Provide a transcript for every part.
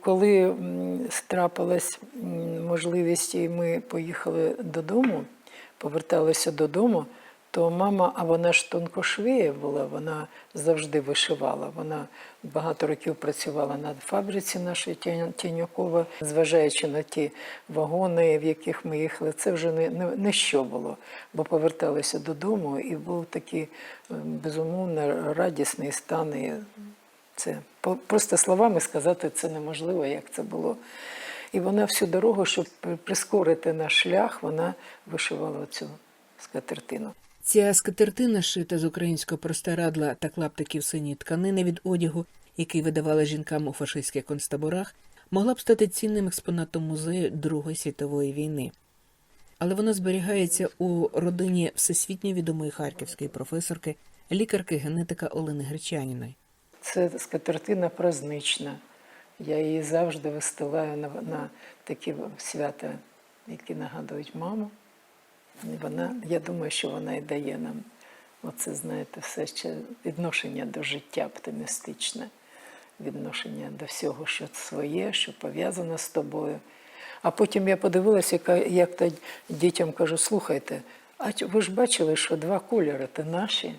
Коли трапилась можливість, і ми поїхали додому, поверталися додому, то мама, а вона ж тонкошвея була, вона завжди вишивала. Вона багато років працювала на фабриці нашої Тяня- зважаючи на ті вагони, в яких ми їхали, це вже не, не, не що було, бо поверталися додому, і був такий безумовно радісний стан. І це просто словами сказати це неможливо, як це було. І вона всю дорогу, щоб прискорити наш шлях, вона вишивала цю скатертину. Ця скатертина, шита з українського простирадла та клаптиків синьої тканини від одягу, який видавали жінкам у фашистських концтаборах, могла б стати цінним експонатом музею Другої світової війни. Але вона зберігається у родині всесвітньо відомої харківської професорки, лікарки генетика Олени Гречаніної. Це скатертина празднична. Я її завжди вистилаю на, на такі свята, які нагадують маму. Вона, я думаю, що вона і дає нам оце, знаєте, все ще відношення до життя оптимістичне, відношення до всього, що своє, що пов'язано з тобою. А потім я подивилася, яка- як то дітям кажу, слухайте, а ви ж бачили, що два кольори то наші?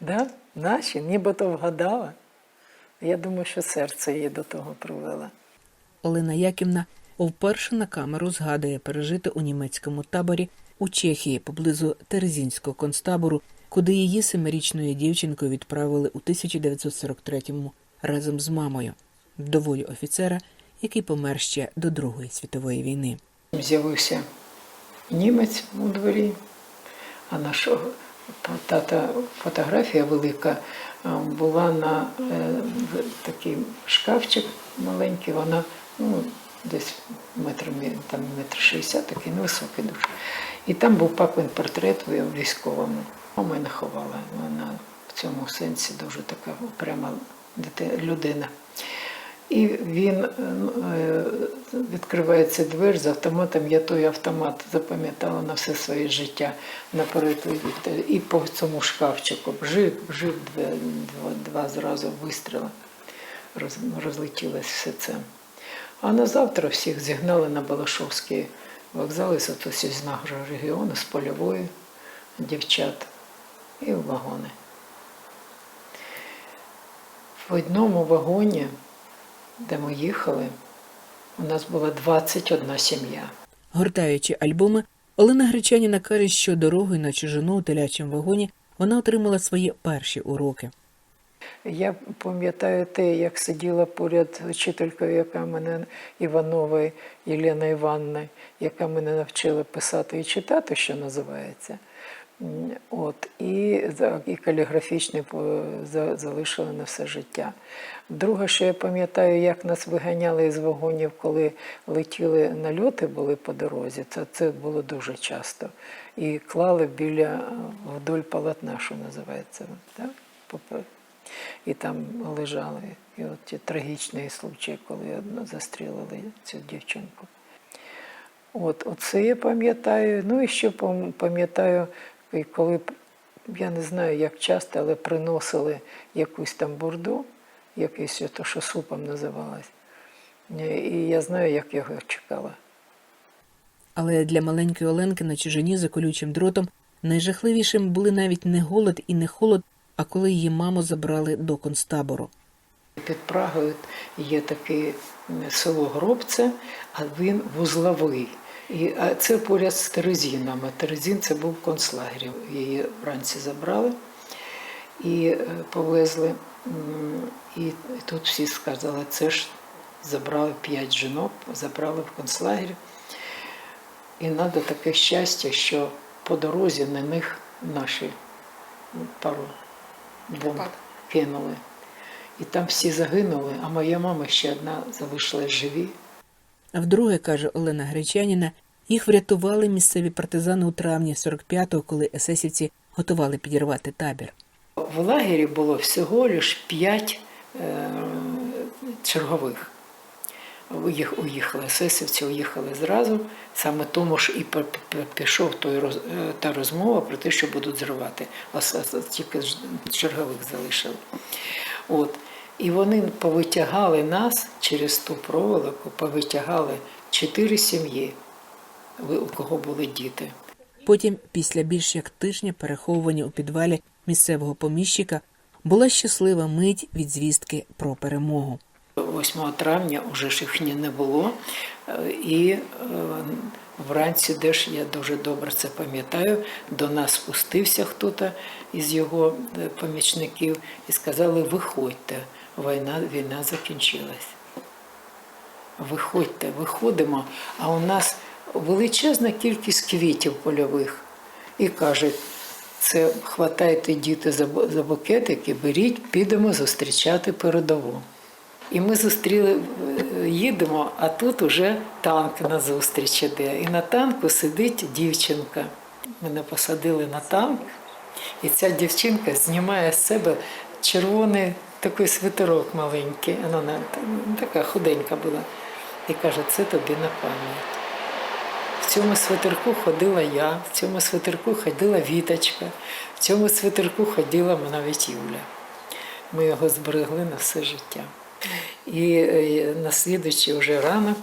Да? Наші, нібито вгадала. Я думаю, що серце її до того привело. Олена Яківна вперше на камеру згадує пережити у німецькому таборі у Чехії поблизу Терезінського концтабору, куди її семирічною дівчинкою відправили у 1943-му разом з мамою, вдовою офіцера, який помер ще до Другої світової війни. З'явився німець у дворі, а нашого тата фотографія велика була на е, такий шкафчик маленький, вона ну, десь метр, там метр шістдесят, такий невисокий дуже. І там був папин портрет військовому. Мама мене ховала. Вона в цьому сенсі дуже така пряма людина. І він е, відкривається двері з автоматом. Я той автомат запам'ятала на все своє життя наперед. І по цьому шкафчику жив, жив два, два, зразу вистріли. Роз, розлетілось все це. А на завтра всіх зігнали на Балашовський вокзал із ото з нашого регіону, з польової дівчат і в вагони. В одному вагоні де ми їхали, у нас була 21 сім'я. Гортаючи альбоми, Олена Гречаніна каже, що дорогою на чужину у телячому вагоні вона отримала свої перші уроки. Я пам'ятаю те, як сиділа поряд вчителькою, яка мене Іванова Єлена Івановна, яка мене навчила писати і читати, що називається. От, і, і каліграфічний залишили на все життя. Друге, що я пам'ятаю, як нас виганяли із вагонів, коли летіли нальоти були по дорозі, це, це було дуже часто. І клали біля е, вдоль полотна, що називається. Так? І там лежали. І от ті трагічні случаї, коли застрілили цю дівчинку. От, оце я пам'ятаю. Ну і ще пам'ятаю, і коли я не знаю, як часто, але приносили якусь там бурду, якийсь то, що супом називалось. І я знаю, як я його чекала. Але для маленької Оленки на чужині за колючим дротом найжахливішим були навіть не голод і не холод, а коли її маму забрали до концтабору. Під Прагою є таке село Гробце, а він вузловий. І, а це поряд з Терезіном. А Терезін це був концлагер. Її вранці забрали і е, повезли. І тут всі сказали, це ж забрали п'ять жінок, забрали в концлагер. І треба таке щастя, що по дорозі на них наші ну, пару бомб кинули. І там всі загинули, а моя мама ще одна залишилась живі. А вдруге, каже Олена Гречаніна, їх врятували місцеві партизани у травні 45-го, коли есесівці готували підірвати табір. В лагері було всього лиш п'ять е, чергових. Уїх- Уїхали есесівці, уїхали зразу. Саме тому ж і пішов той роз- е, та розмова про те, що будуть зривати. А тільки чергових залишили. От. І вони повитягали нас через ту проволоку, повитягали чотири сім'ї, у кого були діти. Потім, після більш як тижня переховування у підвалі місцевого поміщика, була щаслива мить від звістки про перемогу. 8 травня вже ж їх ні не було. Е, І е, вранці, де ж я дуже добре це пам'ятаю, до нас спустився хтось із його е, помічників і сказали: виходьте, війна, війна закінчилась. Виходьте, виходимо, а у нас величезна кількість квітів польових. І кажуть, це хватайте діти за, букетики, беріть, підемо зустрічати передову. І ми зустріли, е, їдемо, а тут уже танк на зустріч іде. І на танку сидить дівчинка. Мене посадили на танк, і ця дівчинка знімає з себе червоний такий свитерок маленький. Вона не- така худенька була. І каже, це тобі на пам'ять. В цьому свитерку ходила я, в цьому свитерку ходила Віточка, в цьому свитерку ходила навіть Юля. Ми його зберегли на все життя. І е, на слідуючий вже ранок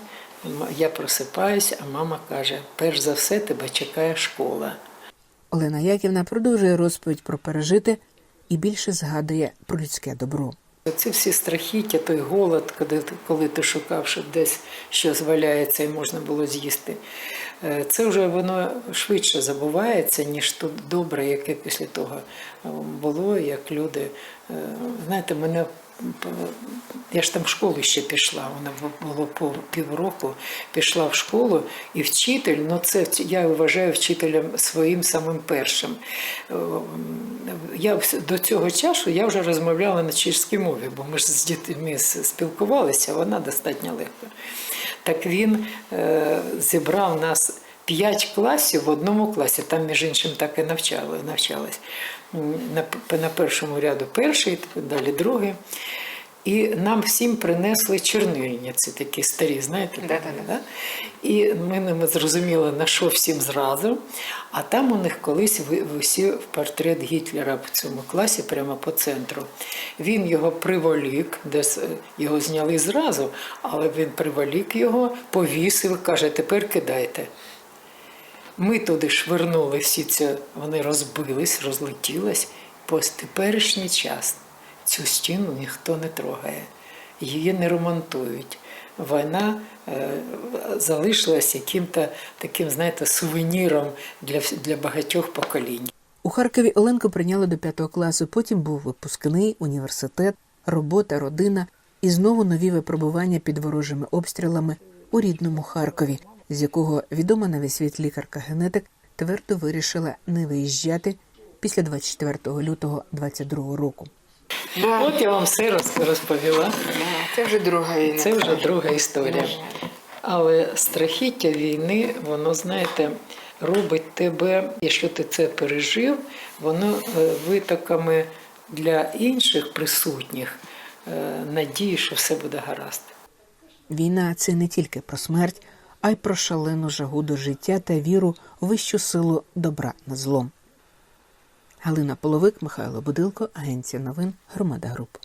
я просипаюсь, а мама каже: перш за все тебе чекає школа. Олена Яківна продовжує розповідь про пережите і більше згадує про людське добро. Це всі страхіття, той голод, коли, ти- коли ти шукав, що десь щось валяється і можна було з'їсти. Е, Це вже воно швидше забувається, ніж то добре, яке після того е, було, як люди. е, Знаєте, мене я ж там в школу ще пішла, вона було півроку, пішла в школу, і вчитель, ну це я вважаю вчителем своїм самим першим. Е, Я до цього часу я вже розмовляла на чеській мові, бо ми ж з дітьми спілкувалися, вона достатньо легко. Так він е, зібрав нас п'ять класів в одному класі, там, між іншим, так і навчали, навчались. На, на першому ряду перший, далі другий. І нам всім принесли чорнильниці, такі старі, знаєте? Да? І ми не зрозуміли, на що всім зразу. А там у них колись ви- висів портрет Гітлера в цьому класі, прямо по центру. Він його приволік, десь його зняли зразу, але він приволік його, повісив, каже, тепер кидайте. Ми туди швирнули всі це, вони розбились, розлетілись. По теперішній час цю стіну ніхто не трогає, її не ремонтують. Війна е, залишилась яким-то таким, знаєте, сувеніром для, для багатьох поколінь. У Харкові Оленку прийняли до п'ятого класу. Потім був випускний, університет, робота, родина і знову нові випробування під ворожими обстрілами у рідному Харкові, з якого відома на весь світ лікарка-генетик твердо вирішила не виїжджати після 24 лютого 22 року. От я вам все роз- розповіла. Це вже друга війна. Це вже друга історія. Але страхіття війни, воно, знаєте, робить тебе, якщо ти це пережив, воно е, витоками для інших присутніх е, надії, що все буде гаразд. Війна це не тільки про смерть, а й про шалену жагу до життя та віру в вищу силу добра над злом. Галина Половик, Михайло Будилко, Агенція новин, Громада Груп.